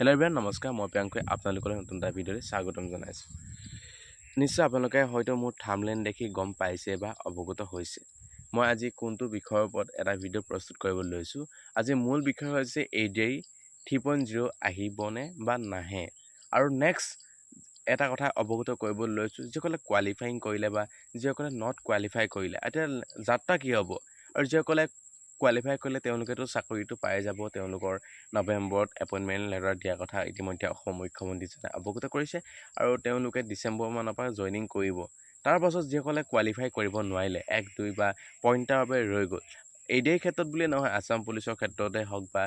Hello everyone নমস্কাৰ, মই প্ৰিয়াংকুৱে আপোনালোকলৈ নতুন এটা ভিডিঅ'লৈ স্বাগতম জনাইছোঁ। নিশ্চয় আপোনালোকে হয়তো মোৰ থামলেন দেখি গম পাইছে বা অৱগত হৈছে। মই আজি কোনটো বিষয়ৰ ওপৰত এটা ভিডিঅ' প্ৰস্তুত কৰিবলৈ লৈছোঁ? আজি মূল বিষয় হৈছে এই ডেই থ্ৰী পইণ্ট জিৰ' আহিবনে বা নাহে? আৰু নেক্সট এটা কথা অৱগত কৰিবলৈ লৈছোঁ, যিসকলে কোৱালিফাইং কৰিলে বা যিসকলে নট কোৱালিফাই কৰিলে, এতিয়া যাত্ৰা কি হ'ব? আৰু যিসকলে কোৱালিফাই কৰিলে তেওঁলোকেতো চাকৰিটো পাই যাব তেওঁলোকৰ নৱেম্বৰত এপইণ্টমেণ্ট লেটাৰ দিয়াৰ কথা ইতিমধ্যে অসম মুখ্যমন্ত্ৰীজনে অৱগত কৰিছে আৰু তেওঁলোকে ডিচেম্বৰ মানৰ পৰা জইনিং কৰিব। তাৰ পাছত যিসকলে কোৱালিফাই কৰিব নোৱাৰিলে এক দুই বা পইণ্টৰ বাবে ৰৈ গ'ল। এইডেৰ ক্ষেত্ৰত বুলিয়ে নহয় আছাম পুলিচৰ ক্ষেত্ৰতে হওক বা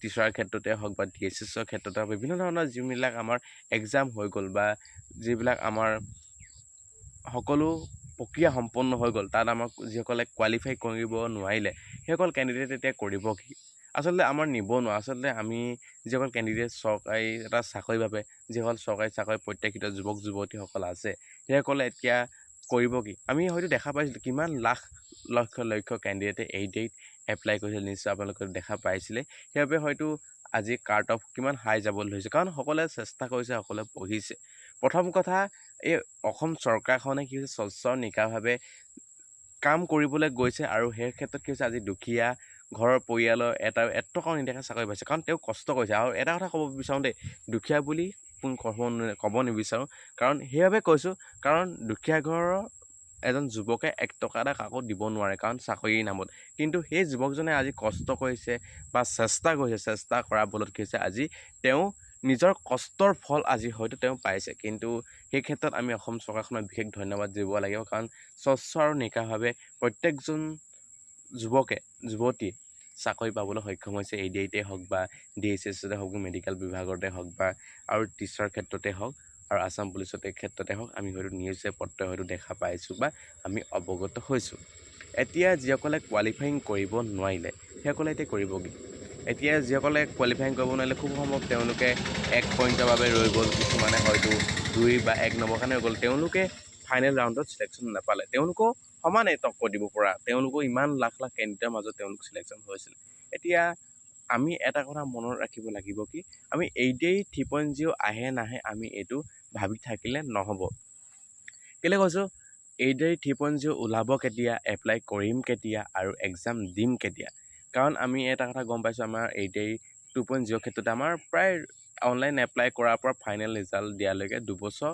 টিচাৰৰ ক্ষেত্ৰতে হওক বা ডি এছ এছৰ ক্ষেত্ৰতে হওক বিভিন্ন ধৰণৰ যিবিলাক আমাৰ এক্সাম হৈ গ'ল বা যিবিলাক আমাৰ সকলো প্ৰক্ৰিয়া সম্পন্ন হৈ গ'ল তাত আমাক যিসকলে কোৱালিফাই কৰিব নোৱাৰিলে সেইসকল কেণ্ডিডেট এতিয়া কৰিব কি? আচলতে আমাৰ নিবনুৱা আচলতে আমি যিসকল কেণ্ডিডেট চৰকাৰী এটা চাকৰিৰ বাবে যিসকল চৰকাৰী চাকৰি প্ৰত্যাশিত যুৱক যুৱতীসকল আছে সেইসকলে এতিয়া কৰিব কি? আমি হয়তো দেখা পাইছিলোঁ কিমান লাখ লক্ষ লক্ষ কেণ্ডিডেটে এই ডেইট এপ্লাই কৰিছিল নিশ্চয় আপোনালোকে দেখা পাইছিলে। সেইবাবে হয়তো আজি কাৰ্ট অফ কিমান হাই যাবলৈ ধৰিছে কাৰণ সকলোৱে চেষ্টা কৰিছে সকলোৱে পঢ়িছে। প্ৰথম কথা এই অসম চৰকাৰখনে কি হৈছে স্বচ্ছ নিকাভাৱে কাম কৰিবলৈ গৈছে আৰু সেই ক্ষেত্ৰত কি হৈছে আজি দুখীয়া ঘৰৰ পৰিয়ালৰ এটা এটকাও নিদিয়াকৈ চাকৰি পাইছে। কাৰণ তেওঁ কষ্ট কৰিছে। আৰু এটা কথা ক'ব বিচাৰোঁ দেই দুখীয়া বুলি কোন ক'ব ক'ব নিবিচাৰোঁ। কাৰণ সেইবাবে কৈছোঁ কাৰণ দুখীয়া ঘৰৰ এজন যুৱকে এক টকা এটা কাকো দিব নোৱাৰে কাৰণ চাকৰিৰ নামত। কিন্তু সেই যুৱকজনে আজি কষ্ট কৰিছে বা চেষ্টা কৰিছে চেষ্টা কৰাৰ বলত কি হৈছে আজি তেওঁ নিজৰ কষ্টৰ ফল আজি হয়তো তেওঁ পাইছে। কিন্তু সেই ক্ষেত্ৰত আমি অসম চৰকাৰখনক বিশেষ ধন্যবাদ দিব লাগিব। কাৰণ স্বচ্ছ আৰু নিকাভাৱে প্ৰত্যেকজন যুৱকে যুৱতী চাকৰি পাবলৈ সক্ষম হৈছে। এ ডি আইতে হওক বা ডি এইচ এছতে হওক মেডিকেল বিভাগতে হওক বা আৰু টিচাৰ ক্ষেত্ৰতে হওক আৰু আছাম পুলিচতে ক্ষেত্ৰতে হওক আমি হয়তো নিউজে পত্ৰই হয়তো দেখা পাইছোঁ বা আমি অৱগত হৈছোঁ। এতিয়া যিসকলে কোৱালিফাইং কৰিব নোৱাৰিলে সেইসকলে এতিয়া কৰিব কি? এতিয়া যিসকলে কোৱালিফাইং কৰিব নোৱাৰিলে খুব সম্ভৱ তেওঁলোকে এক পইণ্টৰ বাবে ৰৈ গ'ল। কিছুমানে হয়তো দুই বা এক নম্বৰ কাৰণে ৰৈ গ'ল। তেওঁলোকে ফাইনেল ৰাউণ্ডত চিলেকশ্যন নাপালে। তেওঁলোকেও সমানে টক্কৰ দিব পৰা। তেওঁলোকো ইমান লাখ লাখ কেণ্ডিডেটৰ মাজত তেওঁলোক চিলেকশ্যন হৈছিল। এতিয়া আমি এটা কথা মনত ৰাখিব লাগিব কি আমি এইটেই থ্ৰী পইণ্ট জিৰ' আহে নাহে আমি এইটো ভাবি থাকিলে নহ'ব। কেলৈ কৈছোঁ? এইটেই থ্ৰী পইণ্ট জিৰ' ওলাব কেতিয়া এপ্লাই কৰিম কেতিয়া আৰু এক্সাম দিম কেতিয়া। কাৰণ আমি এটা কথা গম পাইছোঁ আমাৰ এইটেই টু পইণ্ট জিৰ' ক্ষেত্ৰতে আমাৰ প্ৰায় অনলাইন এপ্লাই কৰাৰ পৰা ফাইনেল ৰিজাল্ট দিয়ালৈকে দুবছৰ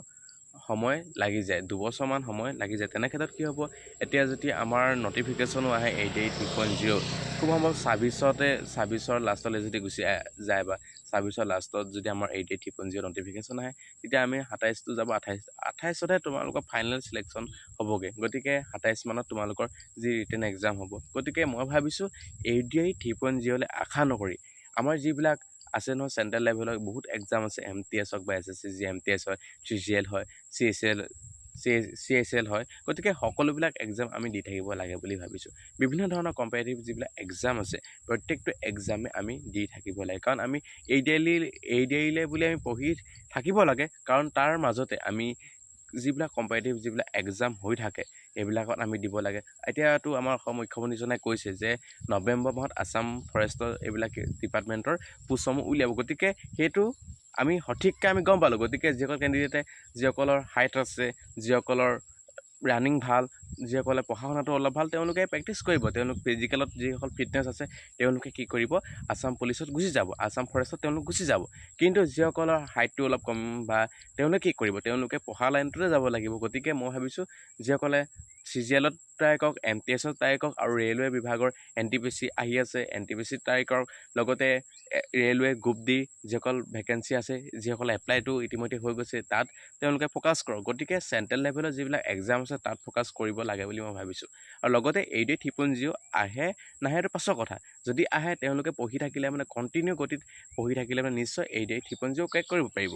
সময় লাগি যায় দুবছৰমান সময় লাগি যায় তেনে ক্ষেত্ৰত কি হ'ব? এতিয়া যদি আমাৰ নটিফিকেশ্যনো আহে eight eight three point zero' খুব সম্ভৱ ছাব্বিছতে ছাব্বিছৰ লাষ্টলৈ যদি গুচি যায় বা ছাব্বিছৰ লাষ্টত যদি আমাৰ eight eight three point zero' notification আহে তেতিয়া আমি সাতাইছটো যাব আঠাইছ আঠাইছতহে তোমালোকৰ ফাইনেল চিলেকশ্যন হ'বগৈ। গতিকে সাতাইছ মানত তোমালোকৰ যি ৰিটেন এক্সাম হ'ব। গতিকে মই ভাবিছোঁ এইট আই থ্ৰী পইণ্ট জিৰ'লৈ আশা নকৰি আমাৰ যিবিলাক আছে নহয় চেণ্ট্ৰেল লেভেলৰ বহুত এক্সাম আছে এম টি এছ হওক বা S S C G M T S হয় চি জি এল হয় C S L C C S L হয় গতিকে সকলোবিলাক এক্সাম আমি দি থাকিব লাগে বুলি ভাবিছোঁ। বিভিন্ন ধৰণৰ কম্পেৰেটিভ যিবিলাক এক্সাম আছে প্ৰত্যেকটো এক্সামে আমি দি থাকিব লাগে। কাৰণ আমি এই ডেইলি এই ডেইলে বুলি আমি পঢ়ি থাকিব লাগে কাৰণ তাৰ মাজতে আমি যিবিলাক কম্পেৰেটিভ যিবিলাক এক্সাম হৈ থাকে এইবিলাকত আমি দিব লাগে। এতিয়াতো আমাৰ অসম মুখ্যমন্ত্ৰীজনে কৈছে যে নৱেম্বৰ মাহত আছাম ফৰেষ্টৰ এইবিলাক ডিপাৰ্টমেণ্টৰ পোষ্টসমূহ উলিয়াব। গতিকে সেইটো আমি সঠিককৈ আমি গম পালোঁ। গতিকে যিসকল কেণ্ডিডেটে যিসকলৰ হাইট আছে যিসকলৰ ৰানিং ভাল যিসকলে পঢ়া শুনাটো অলপ ভাল তেওঁলোকে প্ৰেক্টিচ কৰিব। তেওঁলোক ফিজিকেলত যিসকল ফিটনেছ আছে তেওঁলোকে কি কৰিব? আছাম পুলিচত গুচি যাব। আছাম ফৰেষ্টত তেওঁলোক গুচি যাব। কিন্তু যিসকলৰ হাইটটো অলপ কম বা তেওঁলোকে কি কৰিব? তেওঁলোকে পঢ়া লাইনটোতে যাব লাগিব। গতিকে মই ভাবিছোঁ যিসকলে চি জি এলত ট্ৰাই কৰক এম টি এছত ট্ৰাই কৰক আৰু ৰেলৱে বিভাগৰ এন টি পি চি আহি আছে। এন টি পি চিত ট্ৰাই কৰক লগতে ৰেলৱে গ্ৰুপ ডি যিসকল ভেকেঞ্চি আছে যিসকল এপ্লাইটো ইতিমধ্যে হৈ গৈছে তাত তেওঁলোকে ফ'কাছ কৰক। গতিকে চেণ্ট্ৰেল লেভেলৰ যিবিলাক এক্সাম আছে তাত ফ'কাছ কৰিব লাগে বুলি মই ভাবিছোঁ। আৰু লগতে এই থ্ৰী পইণ্ট জিৰ' আহে নাহে এইটো পাছৰ কথা। যদি আহে তেওঁলোকে পঢ়ি থাকিলে মানে কণ্টিনিউ গতিত পঢ়ি থাকিলে মানে নিশ্চয় এই থ্ৰী পইণ্ট জিৰ' ক্ৰেক কৰিব পাৰিব।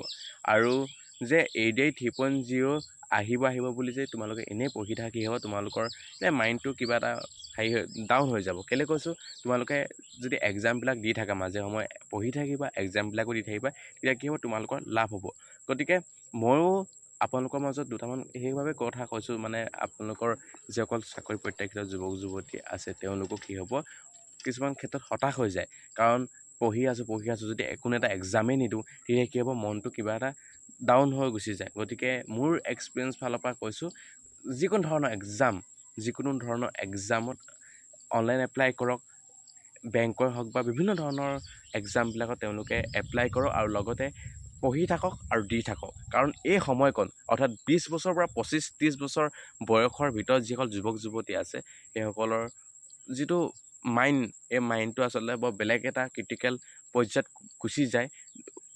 আৰু যে এই ডি থ্ৰী পইণ্ট জিৰ' আহিব আহিব বুলি যে তোমালোকে এনেই পঢ়ি থাকি হ'ব তোমালোকৰ এই মাইণ্ডটো কিবা এটা হেৰি হৈ ডাউন হৈ যাব। কেলৈ কৈছোঁ? তোমালোকে যদি এক্সামবিলাক দি থাকা মাজে সময়ে পঢ়ি থাকিবা এক্সামবিলাকো দি থাকিবা তেতিয়া কি হ'ব? তোমালোকৰ লাভ হ'ব। গতিকে ময়ো আপোনালোকৰ মাজত দুটামান সেইবাবে কথা কৈছোঁ মানে আপোনালোকৰ যিসকল চাকৰি প্ৰত্যাশিত যুৱক যুৱতী আছে তেওঁলোকো কি হ'ব? কিছুমান ক্ষেত্ৰত হতাশ হৈ যায়। কাৰণ পঢ়ি আছোঁ পঢ়ি আছোঁ যদি কোনো এটা এক্সামেই নিদিওঁ তেতিয়া কি হ'ব মনটো কিবা এটা ডাউন হৈ গুচি যায়। গতিকে মোৰ এক্সপিৰিয়েঞ্চ ফালৰ পৰা কৈছোঁ যিকোনো ধৰণৰ এক্সাম যিকোনো ধৰণৰ এক্সামত অনলাইন এপ্লাই কৰক বেংকৰ হওক বা বিভিন্ন ধৰণৰ এক্সামবিলাকত তেওঁলোকে এপ্লাই কৰক আৰু লগতে পঢ়ি থাকক আৰু দি থাকক। কাৰণ এই সময়কণ অৰ্থাৎ বিছ বছৰৰ পৰা পঁচিছ ত্ৰিছ বছৰ বয়সৰ ভিতৰত যিসকল যুৱক যুৱতী আছে সেইসকলৰ যিটো মাইণ্ড এই মাইণ্ডটো আচলতে বৰ বেলেগ এটা ক্ৰিটিকেল পৰ্যায়ত গুচি যায়।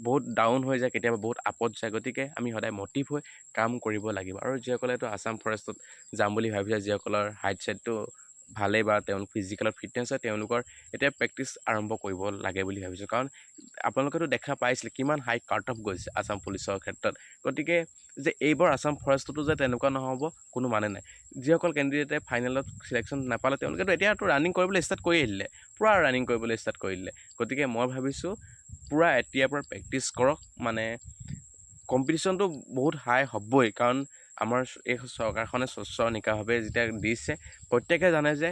বহুত ডাউন হৈ যায় কেতিয়াবা বহুত আপত যায়। গতিকে আমি সদায় মটিভ হৈ কাম কৰিব লাগিব। আৰু যিসকলেতো আছাম ফৰেষ্টত যাম বুলি ভাবিছে যিসকলৰ হাইট চাইটটো ভালেই বা তেওঁলোক ফিজিকেলত ফিটনেছ হয় তেওঁলোকৰ এতিয়া প্ৰেক্টিচ আৰম্ভ কৰিব লাগে বুলি ভাবিছোঁ। কাৰণ আপোনালোকেতো দেখা পাইছিলে কিমান হাই কাট অফ গৈছে আছাম পুলিচৰ ক্ষেত্ৰত। গতিকে যে এইবাৰ আছাম ফৰেষ্টতো যে তেনেকুৱা নহ'ব কোনো মানে নাই। যিসকল কেণ্ডিডেটে ফাইনেলত চিলেকশ্যন নাপালে তেওঁলোকেতো এতিয়াতো ৰানিং কৰিবলৈ ষ্টাৰ্ট কৰি দিলে। পূৰা ৰানিং কৰিবলৈ ষ্টাৰ্ট কৰি দিলে। গতিকে মই ভাবিছোঁ পূৰা এতিয়াৰ পৰা প্ৰেক্টিচ কৰক। মানে কম্পিটিশ্যনটো বহুত হাই হ'বই। কাৰণ আমাৰ এই চৰকাৰখনে স্বচ্ছ নিকাভাৱে যেতিয়া দিছে প্ৰত্যেকে জানে যে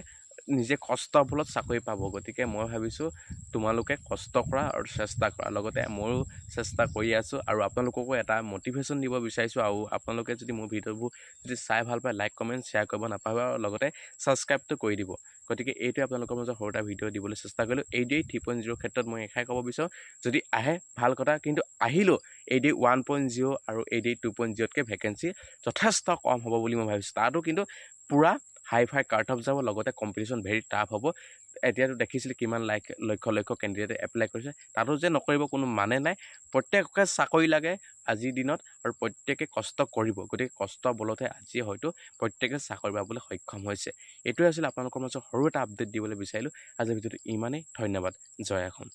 নিজে কষ্টৰ ফলত চাকৰি পাব। গতিকে মই ভাবিছোঁ তোমালোকে কষ্ট কৰা আৰু চেষ্টা কৰা। লগতে ময়ো চেষ্টা কৰি আছোঁ আৰু আপোনালোককো এটা মটিভেশ্যন দিব বিচাৰিছোঁ আৰু আপোনালোকে যদি মোৰ ভিডিঅ'বোৰ যদি চাই ভাল পায় লাইক কমেণ্ট শ্বেয়াৰ কৰিব নাপাহৰিব আৰু লগতে ছাবস্ক্ৰাইবটো কৰি দিব। গতিকে এইটোৱে আপোনালোকৰ মাজত সৰু এটা ভিডিঅ' দিবলৈ চেষ্টা কৰিলোঁ। এই ডি থ্ৰী পইণ্ট জিৰ' ক্ষেত্ৰত মই এষাৰ ক'ব বিচাৰোঁ যদি আহে ভাল কথা কিন্তু আহিলেও এই ডি ওৱান পইণ্ট জিৰ' আৰু এই ডি টু পইণ্ট জিৰ'তকৈ ভেকেঞ্চি যথেষ্ট কম হ'ব বুলি মই ভাবিছোঁ। তাতো কিন্তু পূৰা হাই ফাই কাৰ্ট অফ যাব লগতে কম্পিটিশ্যন ভেৰি টাফ হ'ব। এতিয়াতো দেখিছিলোঁ কিমান লাইক লক্ষ লক্ষ কেণ্ডিডেটে এপ্লাই কৰিছে। তাতো যে নকৰিব কোনো মানে নাই। প্ৰত্যেককে চাকৰি লাগে আজিৰ দিনত আৰু প্ৰত্যেকে কষ্ট কৰিব। গতিকে কষ্ট বলতহে আজি হয়তো প্ৰত্যেকে চাকৰি পাবলৈ সক্ষম হৈছে। এইটোৱে আছিলে আপোনালোকৰ মাজত সৰু এটা আপডেট দিবলৈ বিচাৰিলোঁ। আজিৰ ভিডিঅ'টো ইমানেই। ধন্যবাদ। জয় আসন